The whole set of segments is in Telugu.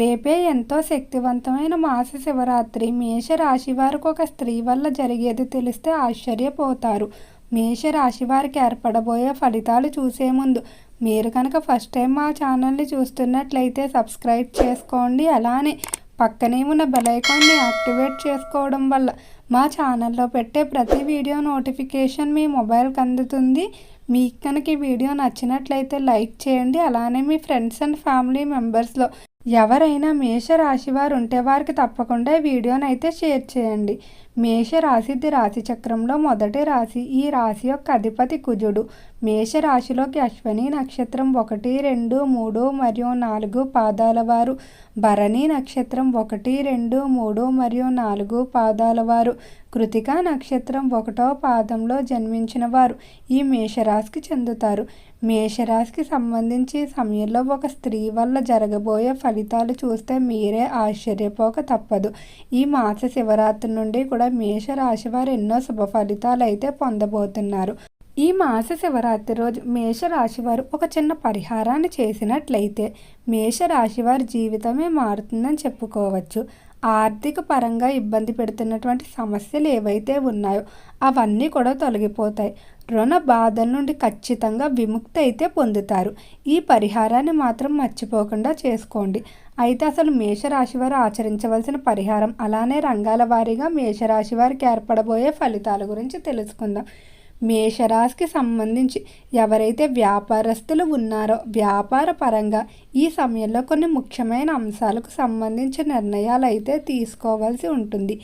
రేపే ఎంతో శక్తివంతమైన మాస శివరాత్రి మేషరాశి వారికి ఒక స్త్రీ వల్ల జరిగేది తెలిస్తే ఆశ్చర్యపోతారు. మేషరాశి వారికి ఏర్పడబోయే ఫలితాలు చూసే ముందు మీరు కనుక ఫస్ట్ టైం మా ఛానల్ని చూస్తున్నట్లయితే సబ్స్క్రైబ్ చేసుకోండి. అలానే పక్కనే ఉన్న బెలైకాన్ని యాక్టివేట్ చేసుకోవడం వల్ల మా ఛానల్లో పెట్టే ప్రతి వీడియో నోటిఫికేషన్ మీ మొబైల్కి అందుతుంది. మీకు కనుక ఈ వీడియో నచ్చినట్లయితే లైక్ చేయండి. అలానే మీ ఫ్రెండ్స్ అండ్ ఫ్యామిలీ మెంబర్స్లో ఎవరైనా మేష రాశి వారు ఉంటే వారికి తప్పకుండా ఈ వీడియోని అయితే షేర్ చేయండి. మేష రాశిది రాశి చక్రంలో మొదటి రాశి. ఈ రాశి యొక్క అధిపతి కుజుడు. మేష రాశిలోకి అశ్వని నక్షత్రం ఒకటి రెండు మూడు మరియు నాలుగు పాదాల వారు. భరణి నక్షత్రం ఒకటి రెండు మూడు మరియు నాలుగు పాదాల వారు. కృతికా నక్షత్రం ఒకటో పాదంలో జన్మించిన వారు. ఈ మేషరాశికి చెందుతారు. మేషరాశికి సంబంధించి సమయంలో ఒక స్త్రీ వల్ల జరగబోయే ఫలితాలు చూస్తే మీరే ఆశ్చర్యపోక తప్పదు. ఈ మాస శివరాత్రి నుండి కూడా మేషరాశి వారు ఎన్నో శుభ ఫలితాలు అయితే పొందబోతున్నారు. ఈ మాస శివరాత్రి రోజు మేషరాశి వారు ఒక చిన్న పరిహారాన్ని చేసినట్లయితే మేషరాశి వారి జీవితమే మారుతుందని చెప్పుకోవచ్చు. ఆర్థిక పరంగా ఇబ్బంది పెడుతున్నటువంటి సమస్యలు ఏవైతే ఉన్నాయో అవన్నీ కూడా తొలగిపోతాయి. రుణ బాధల నుండి ఖచ్చితంగా విముక్తి అయితే పొందుతారు. ఈ పరిహారాన్ని మాత్రం మర్చిపోకుండా చేసుకోండి. అయితే అసలు మేషరాశి వారు ఆచరించవలసిన పరిహారం అలానే రంగాల వారీగా మేషరాశి వారికి ఏర్పడబోయే ఫలితాల గురించి తెలుసుకుందాం. మేషరాశికి సంబంధించి ఎవరైతే వ్యాపారస్తులు ఉన్నారో వ్యాపార పరంగా ఈ సమయంలో కొన్ని ముఖ్యమైన అంశాలకు సంబంధించి నిర్ణయాలు అయితే తీసుకోవాల్సి ఉంటుంది.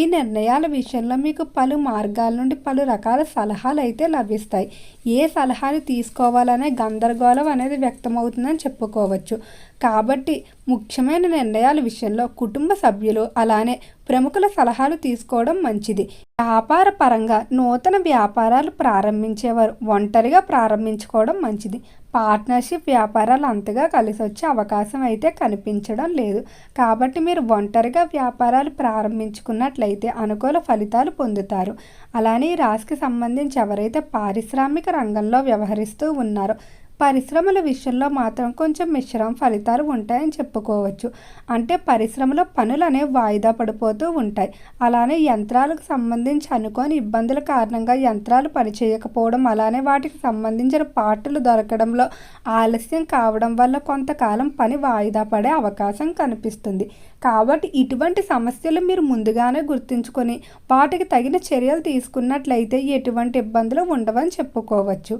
ఈ నిర్ణయాల విషయంలో మీకు పలు మార్గాల నుండి పలు రకాల సలహాలు అయితే లభిస్తాయి. ఏ సలహాలు తీసుకోవాలనే గందరగోళం అనేది వ్యక్తమవుతుందని చెప్పుకోవచ్చు. కాబట్టి ముఖ్యమైన నిర్ణయాల విషయంలో కుటుంబ సభ్యులు అలానే ప్రముఖుల సలహాలు తీసుకోవడం మంచిది. వ్యాపార పరంగా నూతన వ్యాపారాలు ప్రారంభించేవారు ఒంటరిగా ప్రారంభించుకోవడం మంచిది. పార్ట్నర్షిప్ వ్యాపారాలు అంతగా కలిసి వచ్చే అవకాశం అయితే కనిపించడం లేదు. కాబట్టి మీరు ఒంటరిగా వ్యాపారాలు ప్రారంభించుకున్నట్లయితే అనుకూల ఫలితాలు పొందుతారు. అలానే ఈ రాశికి సంబంధించి ఎవరైతే పారిశ్రామిక రంగంలో వ్యవహరిస్తూ ఉన్నారో పరిశ్రమల విషయంలో మాత్రం కొంచెం మిశ్రమ ఫలితాలు ఉంటాయని చెప్పుకోవచ్చు. అంటే పరిశ్రమలో పనులు అనేవి వాయిదా పడిపోతూ ఉంటాయి. అలానే యంత్రాలకు సంబంధించి అనుకోని ఇబ్బందుల కారణంగా యంత్రాలు పనిచేయకపోవడం అలానే వాటికి సంబంధించిన పార్టులు దొరకడంలో ఆలస్యం కావడం వల్ల కొంతకాలం పని వాయిదా పడే అవకాశం కనిపిస్తుంది. కాబట్టి ఇటువంటి సమస్యలు మీరు ముందుగానే గుర్తుంచుకొని వాటికి తగిన చర్యలు తీసుకున్నట్లయితే ఎటువంటి ఇబ్బందులు ఉండవని చెప్పుకోవచ్చు.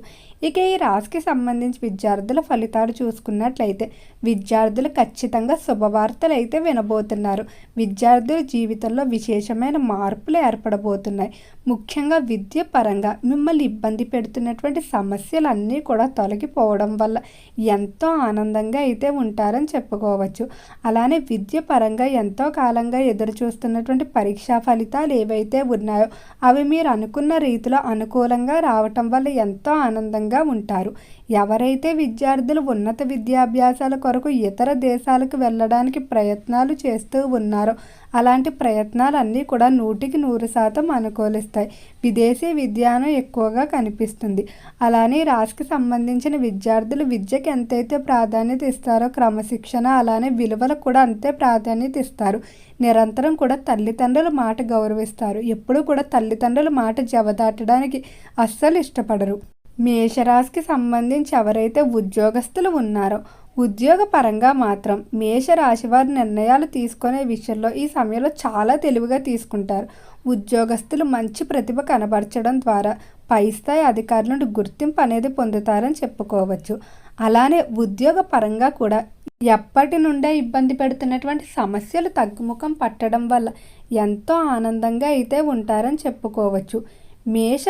ఇక ఈ రాశికి సంబంధించి విద్యార్థుల ఫలితాలు చూసుకున్నట్లయితే విద్యార్థులు ఖచ్చితంగా శుభవార్తలు అయితే వినబోతున్నారు. విద్యార్థుల జీవితంలో విశేషమైన మార్పులు ఏర్పడబోతున్నాయి. ముఖ్యంగా విద్య పరంగా మిమ్మల్ని ఇబ్బంది పెడుతున్నటువంటి సమస్యలన్నీ కూడా తొలగిపోవడం వల్ల ఎంతో ఆనందంగా అయితే ఉంటారని చెప్పుకోవచ్చు. అలానే విద్య పరంగా ఎంతో కాలంగా ఎదురు చూస్తున్నటువంటి పరీక్షా ఫలితాలు ఏవైతే ఉన్నాయో అవి మీరు అనుకున్న రీతిలో అనుకూలంగా రావటం వల్ల ఎంతో ఆనందంగా ఉంటారు. ఎవరైతే విద్యార్థులు ఉన్నత విద్యాభ్యాసాల కొరకు ఇతర దేశాలకు వెళ్ళడానికి ప్రయత్నాలు చేస్తూ ఉన్నారో అలాంటి ప్రయత్నాలన్నీ కూడా నూటికి నూరు శాతం అనుకూలిస్తాయి. విదేశీ విద్యానం ఎక్కువగా కనిపిస్తుంది. అలానే రాశికి సంబంధించిన విద్యార్థులు విద్యకి ఎంతైతే ప్రాధాన్యత ఇస్తారో క్రమశిక్షణ అలానే విలువలకు కూడా అంతే ప్రాధాన్యత ఇస్తారు. నిరంతరం కూడా తల్లిదండ్రుల మాట గౌరవిస్తారు. ఎప్పుడూ కూడా తల్లిదండ్రుల మాట జవదాటడానికి అస్సలు ఇష్టపడరు. మేషరాశికి సంబంధించి ఎవరైతే ఉద్యోగస్తులు ఉన్నారో ఉద్యోగపరంగా మాత్రం మేషరాశి వారి నిర్ణయాలు తీసుకునే విషయంలో ఈ సమయంలో చాలా తెలివిగా తీసుకుంటారు. ఉద్యోగస్తులు మంచి ప్రతిభ కనబరచడం ద్వారా పై స్థాయి అధికారుల నుండి గుర్తింపు అనేది పొందుతారని చెప్పుకోవచ్చు. అలానే ఉద్యోగ పరంగా కూడా ఎప్పటి నుండే ఇబ్బంది పెడుతున్నటువంటి సమస్యలు తగ్గుముఖం పట్టడం వల్ల ఎంతో ఆనందంగా అయితే ఉంటారని చెప్పుకోవచ్చు. మేష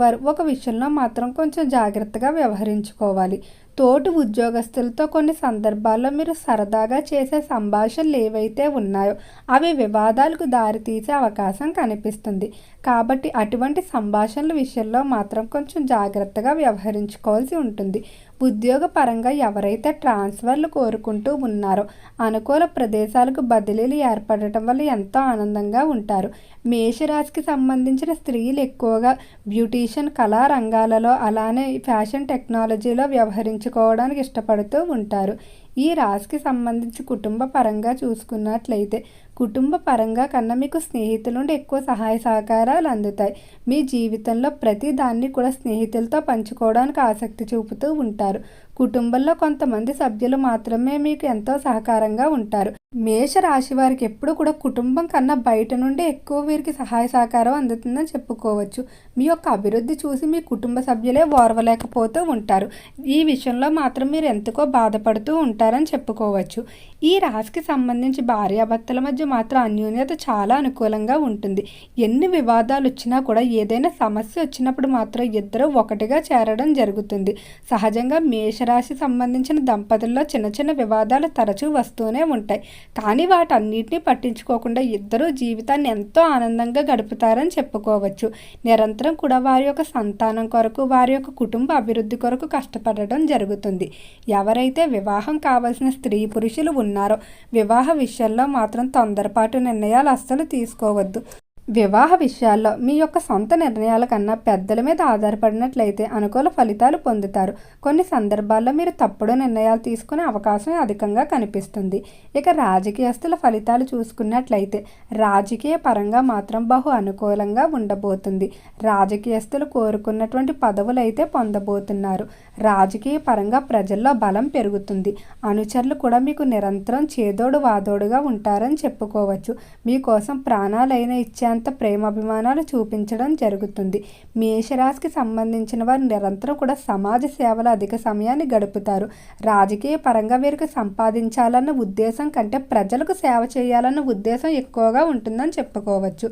వారు ఒక విషయంలో మాత్రం కొంచెం జాగ్రత్తగా వ్యవహరించుకోవాలి. తోటి ఉద్యోగస్తులతో కొన్ని సందర్భాల్లో మీరు సరదాగా చేసే సంభాషణలు ఏవైతే ఉన్నాయో అవి వివాదాలకు దారితీసే అవకాశం కనిపిస్తుంది. కాబట్టి అటువంటి సంభాషణల విషయంలో మాత్రం కొంచెం జాగ్రత్తగా వ్యవహరించుకోవాల్సి ఉంటుంది. ఉద్యోగపరంగా ఎవరైతే ట్రాన్స్ఫర్లు కోరుకుంటూ ఉన్నారో అనుకూల ప్రదేశాలకు బదిలీలు ఏర్పడటం వల్ల ఎంతో ఆనందంగా ఉంటారు. మేషరాశికి సంబంధించిన స్త్రీలు ఎక్కువగా బ్యూటీషియన్ కళా రంగాలలో అలానే ఫ్యాషన్ టెక్నాలజీలో వ్యవహరించుకోవడానికి ఇష్టపడుతూ ఉంటారు. ఈ రాశికి సంబంధించి కుటుంబ పరంగా చూసుకున్నట్లయితే కుటుంబ పరంగా కన్నా మీకు స్నేహితుల నుండి ఎక్కువ సహాయ సహకారాలు అందుతాయి. మీ జీవితంలో ప్రతి దాన్ని కూడా స్నేహితులతో పంచుకోవడానికి ఆసక్తి చూపుతూ ఉంటారు. కుటుంబంలో కొంతమంది సభ్యులు మాత్రమే మీకు ఎంతో సహకారంగా ఉంటారు. మేష రాశి వారికి ఎప్పుడు కూడా కుటుంబం కన్నా బయట నుండి ఎక్కువ వీరికి సహాయ సహకారం అందుతుందని చెప్పుకోవచ్చు. మీ యొక్క అభివృద్ధి చూసి మీ కుటుంబ సభ్యులే ఓర్వలేకపోతూ ఉంటారు. ఈ విషయంలో మాత్రం మీరు ఎంతకో బాధపడుతూ ఉంటారని చెప్పుకోవచ్చు. ఈ రాశికి సంబంధించి భార్యాభర్తల మధ్య మాత్రం అన్యోన్యత చాలా అనుకూలంగా ఉంటుంది. ఎన్ని వివాదాలు వచ్చినా కూడా ఏదైనా సమస్య వచ్చినప్పుడు మాత్రం ఇద్దరు ఒకటిగా చేరడం జరుగుతుంది. సహజంగా మేషరాశి సంబంధించిన దంపతుల్లో చిన్న చిన్న వివాదాలు తరచూ వస్తూనే ఉంటాయి. కానీ వాటన్నిటిని పట్టించుకోకుండా ఇద్దరు జీవితాన్ని ఎంతో ఆనందంగా గడుపుతారని చెప్పుకోవచ్చు. నిరంతరం కూడా వారి యొక్క సంతానం కొరకు వారి యొక్క కుటుంబ అభివృద్ధి కొరకు కష్టపడడం జరుగుతుంది. ఎవరైతే వివాహం కావలసిన స్త్రీ పురుషులు ఉన్నారో వివాహ విషయంలో మాత్రం తొందరపాటు నిర్ణయాలు అస్సలు తీసుకోవద్దు. వివాహ విషయాల్లో మీ యొక్క సొంత నిర్ణయాల కన్నా పెద్దల మీద ఆధారపడినట్లయితే అనుకూల ఫలితాలు పొందుతారు. కొన్ని సందర్భాల్లో మీరు తప్పుడు నిర్ణయాలు తీసుకునే అవకాశం అధికంగా కనిపిస్తుంది. ఇక రాజకీయస్తుల ఫలితాలు చూసుకున్నట్లయితే రాజకీయ పరంగా మాత్రం బహు అనుకూలంగా ఉండబోతుంది. రాజకీయస్తులు కోరుకున్నటువంటి పదవులు అయితే పొందబోతున్నారు. రాజకీయ పరంగా ప్రజల్లో బలం పెరుగుతుంది. అనుచరులు కూడా మీకు నిరంతరం చేదోడు వాదోడుగా ఉంటారని చెప్పుకోవచ్చు. మీకోసం ప్రాణాలైన ఇచ్చే అంత ప్రేమాభిమానాలు చూపించడం జరుగుతుంది. మేషరాశికి సంబంధించిన వారు నిరంతరం కూడా సమాజ సేవలో అధిక సమయాన్ని గడుపుతారు. రాజకీయ పరంగా వీరికి సంపాదించాలన్న ఉద్దేశం కంటే ప్రజలకు సేవ చేయాలన్న ఉద్దేశం ఎక్కువగా ఉంటుందని చెప్పుకోవచ్చు.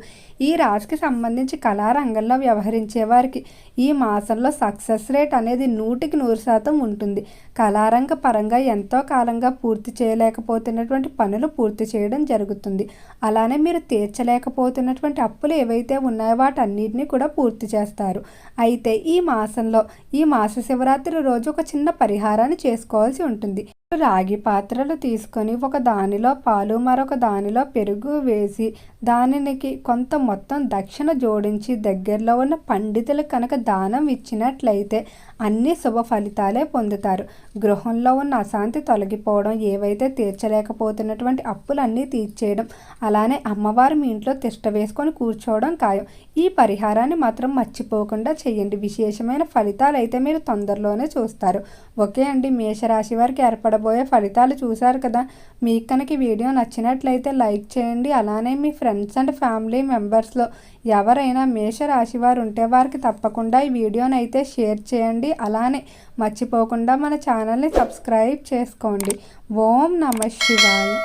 ఈ రాశికి సంబంధించి కళారంగంలో వ్యవహరించే వారికి ఈ మాసంలో సక్సెస్ రేట్ అనేది నూటికి నూరు శాతం ఉంటుంది. కళారంగ పరంగా ఎంతో కాలంగా పూర్తి చేయలేకపోతున్నటువంటి పనులు పూర్తి చేయడం జరుగుతుంది. అలానే మీరు తీర్చలేకపోతున్నటువంటి ఉన్నటువంటి అప్పులు ఏవైతే ఉన్నాయో వాటన్నిటిని కూడా పూర్తి చేస్తారు. అయితే ఈ మాసంలో ఈ మాస శివరాత్రి రోజు ఒక చిన్న పరిహారాన్ని చేసుకోవాల్సి ఉంటుంది. రాగి పాత్రలు తీసుకొని ఒక దానిలో పాలు మరొక దానిలో పెరుగు వేసి దానికి కొంత మొత్తం దక్షిణ జోడించి దగ్గరలో ఉన్న పండితులు కనుక దానం ఇచ్చినట్లయితే అన్ని శుభ ఫలితాలే పొందుతారు. గృహంలో ఉన్న అశాంతి తొలగిపోవడం ఏవైతే తీర్చలేకపోతున్నటువంటి అప్పులన్నీ తీర్చేయడం అలానే అమ్మవారు మీ ఇంట్లో తిష్ట వేసుకొని కూర్చోవడం ఖాయం. ఈ పరిహారాన్ని మాత్రం మర్చిపోకుండా చేయండి. విశేషమైన ఫలితాలు అయితే మీరు తొందరలోనే చూస్తారు. ఓకే అండి. మేషరాశి వారికి ఏర్పడ రాబోయే ఫలితాలు చూశారు కదా. మీకు కనుక వీడియో నచ్చినట్లయితే లైక్ చేయండి. అలానే మీ ఫ్రెండ్స్ అండ్ ఫ్యామిలీ మెంబర్స్లో ఎవరైనా మేష రాశి వారు ఉంటే వారికి తప్పకుండా ఈ వీడియోని అయితే షేర్ చేయండి. అలానే మర్చిపోకుండా మన ఛానల్ని సబ్స్క్రైబ్ చేసుకోండి. ఓం నమ శివాయ.